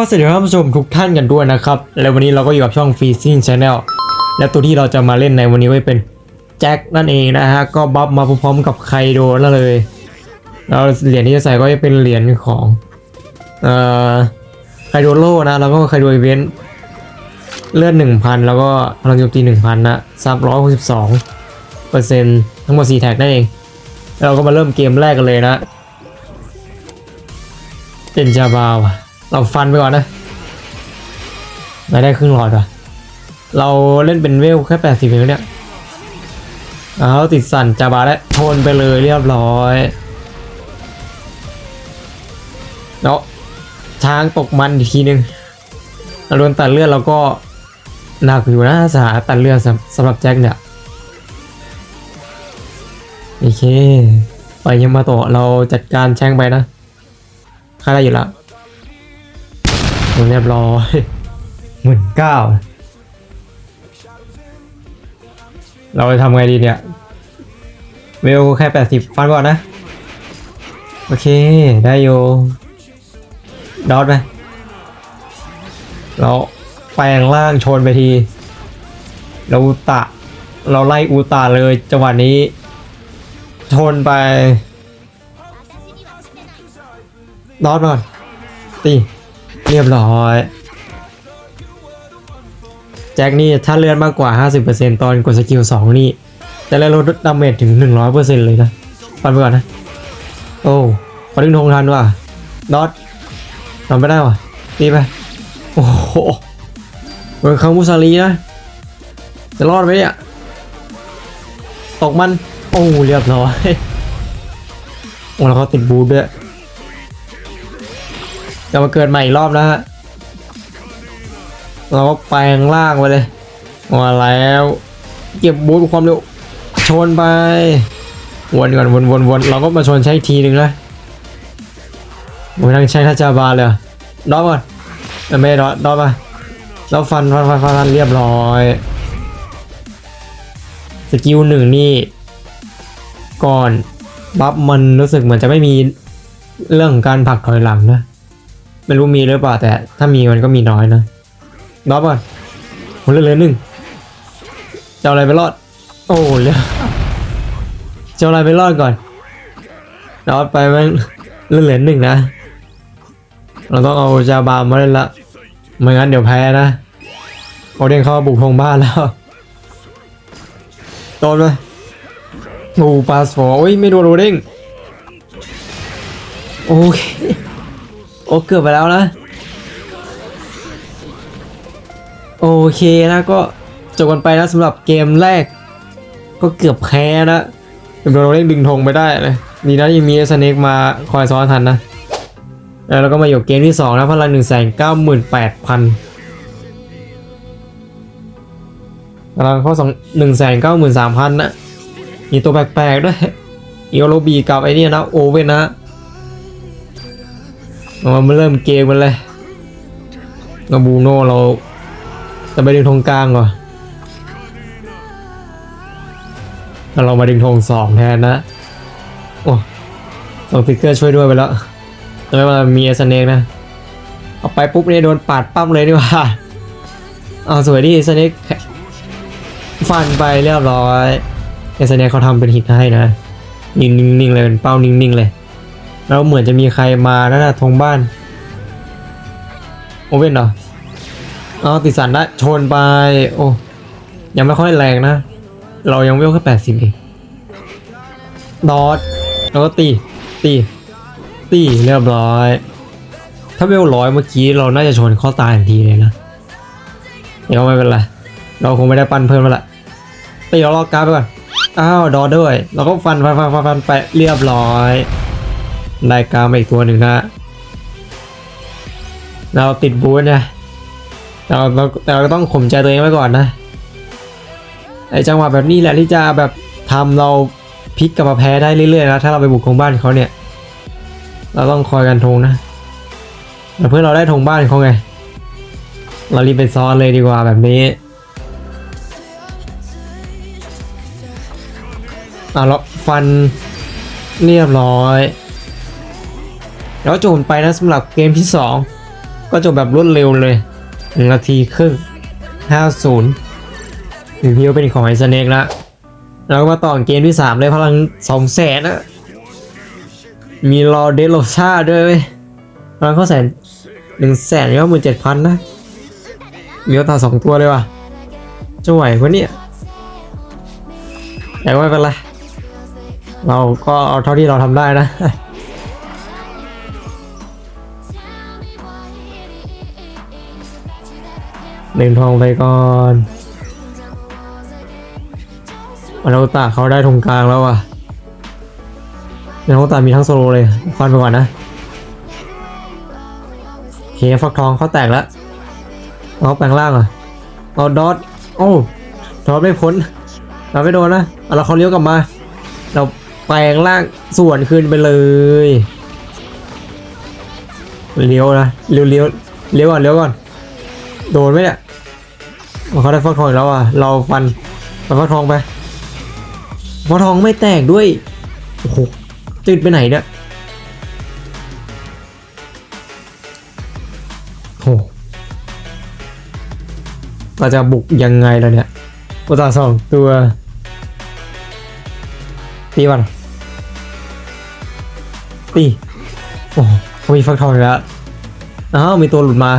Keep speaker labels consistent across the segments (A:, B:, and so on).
A: ก็สวัสดีท่านผู้ชมทุกท่านกันด้วยนะครับ และวันนี้เราก็อยู่กับช่อง f r e e z i n g Channel และตัวที่เราจะมาเล่นในวันนี้ก็เป็นแจ็คนั่นเองนะฮะ ก็บัฟมาพร้อมๆกับไคโดนั่นเลย แล้วเหรียญที่จะใส่ก็จะเป็นเหรียญของเอ่อไคโดโลนะ แล้วก็ไคโดอีเวนต์เลือด1,000 แล้วก็พลังโจมตี1,000นะ362เปอร์เซ็นต์ทั้งหมด4แท็กนั่นเองแล้วเราก็มาเริ่มเกมแรกกันเลยนะเป็นจาบาวะ เราฟันไปก่อนนะไม่ได้ครึ่งหลอดว่ะเราเล่นเป็นเวลแค่แปดสิบเองเนี่ยเอาติดสั่นจาบาแล้วชนไปเลยเรียบร้อยเนาะช้างตกมันอีกทีนึงโดนตัดเลือดเราก็หนักอยู่นะสาตัดเลือดสำหรับแจ็คเนี่ยโอเคไปยังมาโตะเราจัดการแช่งไปนะค่าได้อยู่แล้ว เรียบร้อยหมื่นเก้าเราจะทำไงดีเนี่ย เวลแค่แปดสิบฟันก่อนนะ โอเค ได้อยู่ดอทไปเราแปลงร่างชนไปที เราอุตะ เราไล่อุตะเลยจังหวะนี้ ชนไปดอทก่อนตี เรียบร้อย แจ็คนี่ถ้าเลื่อนมากกว่า 50%ตอนกดสกิล 2 นี่จะได้ลดดาเมจถึง 100%เลยนะฟันไปก่อนนะ โอ้พอดึงธงทันว่ะดอททำไม่ได้ว่ะตีไป โอ้โหเบิร์คังมุซาลีนะ จะรอดไหมเนี่ย ตกมัน โอ้เรียบร้อย โอ้แล้วเขาติดบูทด้วย จะมาเกิดใหม่อีกรอบนะฮะเราก็แปลงล่างไปเลยมาแล้ว เก็บบูทความเร็วชนไป วนก่อนวนวนวนเราก็มาชนใช้อีกทีหนึ่งนะโอ้ยทั้งใช้ทัชจาบาเลยรอดอปก่อนไม่ดอปดอปมาแล้วฟันฟันฟันฟันฟนเรียบร้อยสกิลหนึ่งนี่ ก่อนบัฟมันรู้สึกเหมือนจะไม่มีเรื่องของการผลักถอยหลังนะ ไม่รู้มีหรือเปล่าแต่ถ้ามีมันก็มีน้อยนะดอปก่อนผมเลือกเลยหนึ่งจะเอาอะไรไปรอด โอ้เลือกจะเอาอะไรไปรอดก่อนดอปไปม่งเลือกเหลือหนึ่งนะ เราต้องเอาจาบามมาเล่นละไม่งั้นเดี๋ยวแพ้นะโอเดนเข้าบุกธงบ้านแล้วโดนไปโอ้ปาสฟอร์โอ้ยไม่โดนโอเด้งโอเค โอ้เกือบไปแล้วนะ โอเคนะก็จบกันไปนะสำหรับเกมแรก ก็เกือบแพ้นะโดนเราเล่นดึงธงไปได้เลยดีนะยังมีเอสเนกมาคอยซ้อนทันนะแล้วเราก็มาอยู่เกมที่2นะพลังหนึ่งแสนเก้าหมื่นแปดพันพลังเขาสองหนึ่งแสนเก้าหมื่นสามพันนะมีตัวแปลกๆด้วยอีโอโรบีกับไอเนี่นะโอเว่นนะ เรามาเริ่มเกมกันเลยเราบูโน่เราจะไปดึงธงกลางก่อนแล้วเรามาดึงธงสองแทนนะ โอ้สองติ๊กเกอร์ช่วยด้วยไปแล้วแต่ไม่ามีเอสเนกนะ เอาไปปุ๊บเนี่ยโดนปาดปั้มเลยนี่ว่า เอาสวยดิเอสเนกฟันไปเรียบร้อยเอสเนกเขาทำเป็นหินให้นะ นิ่งๆเลยเป็นเป้านิ่งๆเลย แล้วเหมือนจะมีใครมานั่นนะทงบ้าน โอเว่นเหรออ๋อติดสันได้ชนไป โอ้ยังไม่ค่อยแรงนะ เรายังเวลแค่แปดสิบเองดอทแล้วก็ตี ตี ตีเรียบร้อย ถ้าเวลร้อยเมื่อกี้เราน่าจะชนข้อตายทันทีเลยนะเดี๋ยวไม่เป็นไรเราคงไม่ได้ปั้นเพิ่มแล้วละตีเราลอกกราฟไปก่อนอ้าวดอทด้วย เราก็ฟันฟันฟันฟันไปเรียบร้อย ได้กาวมาอีกตัวหนึ่งนะเราติดบูธนะเราเราแต่เราก็ต้องข่มใจตัวเองไว้ก่อนนะไอจังหวะแบบนี้แหละที่จะแบบทำเราพลิกกลับมาแพ้ได้เรื่อยๆนะถ้าเราไปบุกธงบ้านเขาเนี่ย เราต้องคอยกันธงนะแต่เพื่อเราได้ธงบ้านเขาไง เรารีบไปซ้อนเลยดีกว่าแบบนี้อะเราฟันเรียบร้อย แล้วจบไปนะสำหรับเกมที่ก็จบแบบรวดเร็วเลยหนึ่งนาทีครึ่งห้าศูนย์หนึ่งพีก็เป็นของไอซเนกละแล้วก็มาต่อเกมที่สามเลยพลังสองแสนอะมีรอเดโลชาด้วยพลังเข้าแสนหนึ่งแสนก็หมื่นเจ็ดพันนะมีโอตาสองตัวเลยว่ะจะไหวปะเนี่ยแต่ก็ไม่เป็นไรเราก็เอาเท่าที่เราทำได้นะ หนึ่งทองไปก่อนมานาโอตาเขาได้ตรงกลางแล้วอะมานาโอตามีทั้งโซโลเลยฟันไปก่อนนะเคฟักทองเขาแตกแล้วเอาแปลงล่างอะเอาดอทโอ้ดอทไม่พ้นเราไม่โดนนะเอาเราเขาเลี้ยวกลับมา เราแปลงล่างส่วนขึ้นไปเลยเลี้ยวนะเลี้ยวเลี้ยวเลี้ยวก่อนเลี้ยวก่อนโดนไหมเนี่ย เขาได้ฟักทองอีกแล้วอะ เราฟันฟันฟักทองไปฟักทองไม่แตกด้วย โอ้โหจืดไปไหนเนี่ยโอ้เราจะบุกยังไงล่ะเนี่ยอุตส่าสองตัว ตีก่อนตีโอ้โหเขามีฟักทองอีกแล้วอ้าวมีตัวหลุดมา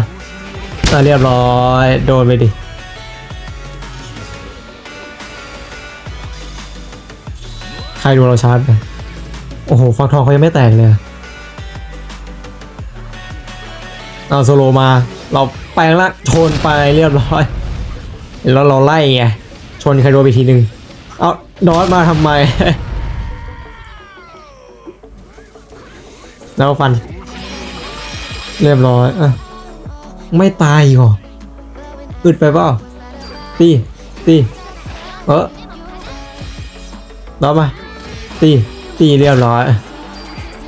A: อะเรียบร้อย โดนไปดิ รดูเราชาร์จไปโอ้โห ฟักทองเขายังไม่แตกเลยเอาโซโลมา เราแปลงละชนไปเรียบร้อย แล้วเราไล่ไง ชนใครโดนไปทีหนึ่งเอาดอสมาทำไม แล้วฟัน เรียบร้อยอะไม่ตายอีกหรออึดไปเปล่าตีตีเออรอมา ตีตีเรียบร้อย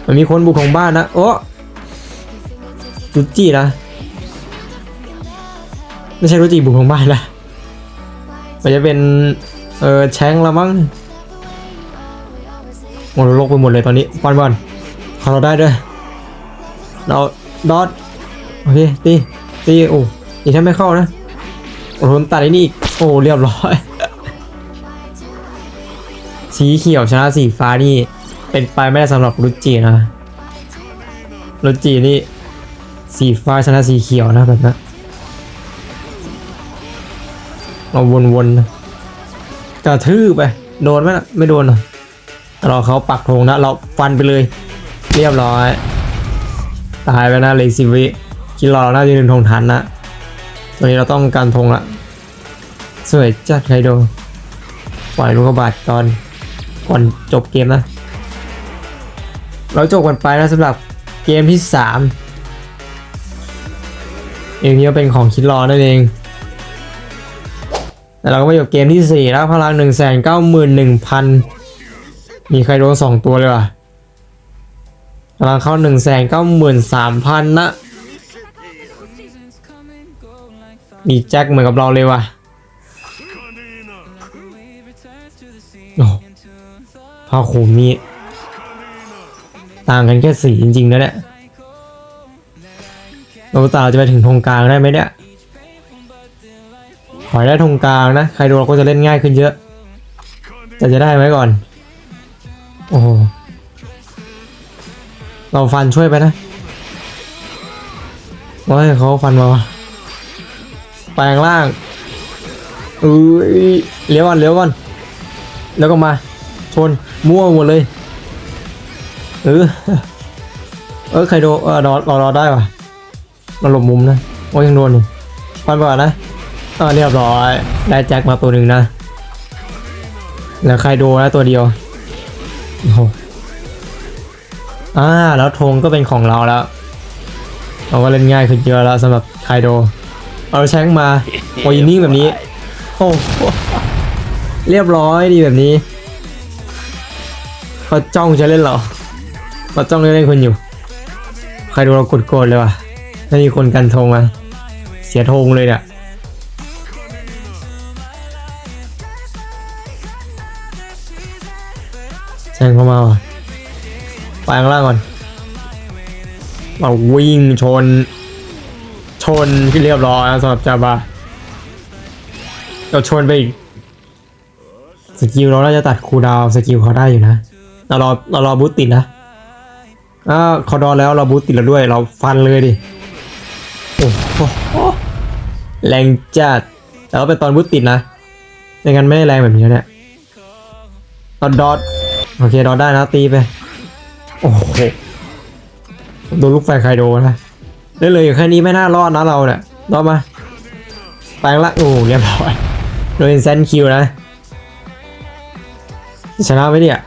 A: มันมีคนบุกของบ้านนะโอ้รุจินะไม่ใช่รุจิบุกของบ้านละมันจะเป็น เออแชงละมั้งหมดโลกไปหมดเลยตอนนี้ฟันบอลขอเราได้ด้วยเราดอทโอเคตีตีโอ้ยถ้าไม่เข้านะโอ้โหตัดไอ้นี่อีกโอ้เรียบร้อย สีเขียวชนะสีฟ้านี่ เป็นไปไม่ได้สำหรับรุจินะรุจินี่ สีฟ้าชนะสีเขียวนะแบบนั้นเราวนๆนะกระทืบไป โดนไหมนะไม่โดนเหรอเราเขาปักธงนะ เราฟันไปเลย เรียบร้อย ตายไปนะเลยสิวิคิดรอเราน่าจะดึงธงทันนะตอนนี้เราต้องการธงละสวยจัดไคโดปล่อยลูกกระบาดก่อน ก่อนจบเกมนะ เราจบกันไปนะสำหรับเกมที่3เกมนี้เป็นของคิดรอนั่นเองแต่เราก็มาอยู่เกมที่4แล้วพลัง1 9 1 0 0 0มีใครโดน2ตัวเลยวะพลังเข้า1 9 3 0 0 0นะมีแจ็คเหมือนกับเราเลยว่ะ โอ้ผ้าคลุมนี่ต่างกันแค่สีจริงๆนะเนี่ยโนตาจะไปถึงธงกลางได้ไหมเนี่ย ขอได้ธงกลางนะ ใครโดนเราก็จะเล่นง่ายขึ้นเยอะ แต่จะได้ไหมก่อน โอ้เราฟันช่วยไปนะว่าเขาฟันมาแปลงร่างอุ้ยเลี้ยวก่อนเลี้ยวก่อน แล้วก็มาชนมั่วหมดเลยเออเออใครโดนเออรอรอรอได้ป่ะมาหลบมุมนะโอ้ยังโดนอยู่ฟันไปก่อนนะเออเรียบร้อยได้แจ็คมาตัวหนึ่งนะแล้วใครโดนนะตัวเดียวโอ้โหอ่าแล้วธงก็เป็นของเราแล้วเราก็เล่นง่ายขึ้นเยอะแล้วสำหรับไคโดเอาแชงมาโอ้ยนิ่งแบบนี้ โอ้ เรียบร้อยดีแบบนี้เขาจ้องจะเล่นเหรอเขาจ้องจะเล่นคนอยู่ ใครดูเรากดโกรธเลยว่ะไม่มีคนกันธงมาเสียธงเลยเนี่ยแชงเข้ามาไปข้างล่างก่อนมาวิ่งชน ชนที่เรียบร้อยสำหรับจาบาเราชนไปอีก สกิลเราน่าจะตัดคูดาวสกิลเขาได้อยู่นะเรารอเรารอบูตติดนะอ่าเขาดอนแล้วเราบูตติดแล้วด้วย เราฟันเลยดิโอ้โหแรงจัดแต่ว่าเป็นตอนบูตติดนะไม่งั้นไม่ได้แรงแบบนี้เนี่ยดอทดอทโอเคดอทได้นะตีไปโอ้โหโดนลูกไฟใครโดนะได้เลยอยู่แค่นี้ไม่น่ารอดนะเราเนี่ยรอดมาแปลงละโอ้เรียบร้อยโดนเซนคิวนะ ชนะไหมเนี่ย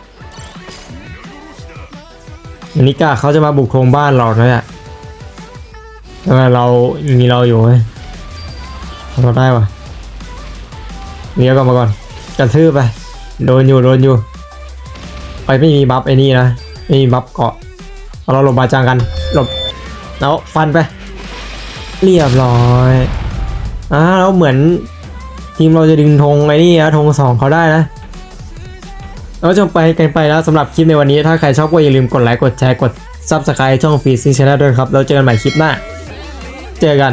A: อันนี้กาเขาจะมาบุกโครงบ้านเราแล้วเนี่ยทำไมเรามีเราอยู่ไหมเราได้ปะเลี้ยกลับมาก่อนกระทืบไปโดนอยู่โดนอยู่ ไปไม่มีบัฟไอ้นี่นะไม่มีบัฟเกาะเอาเราหลบบาจางกันหลบแล้วฟันไป เรียบร้อยอ่าแล้วเหมือนทีมเราจะดึงธงไอ้นี่นะธงสองเขาได้นะ แล้วจบไปกันไปแล้วสำหรับคลิปในวันนี้ ถ้าใครชอบก็อย่าลืมกดไลค์กดแชร์กด Subscribe ช่องฟีซิงชาแนลด้วยครับ แล้วเจอกันใหม่คลิปหน้า เจอกัน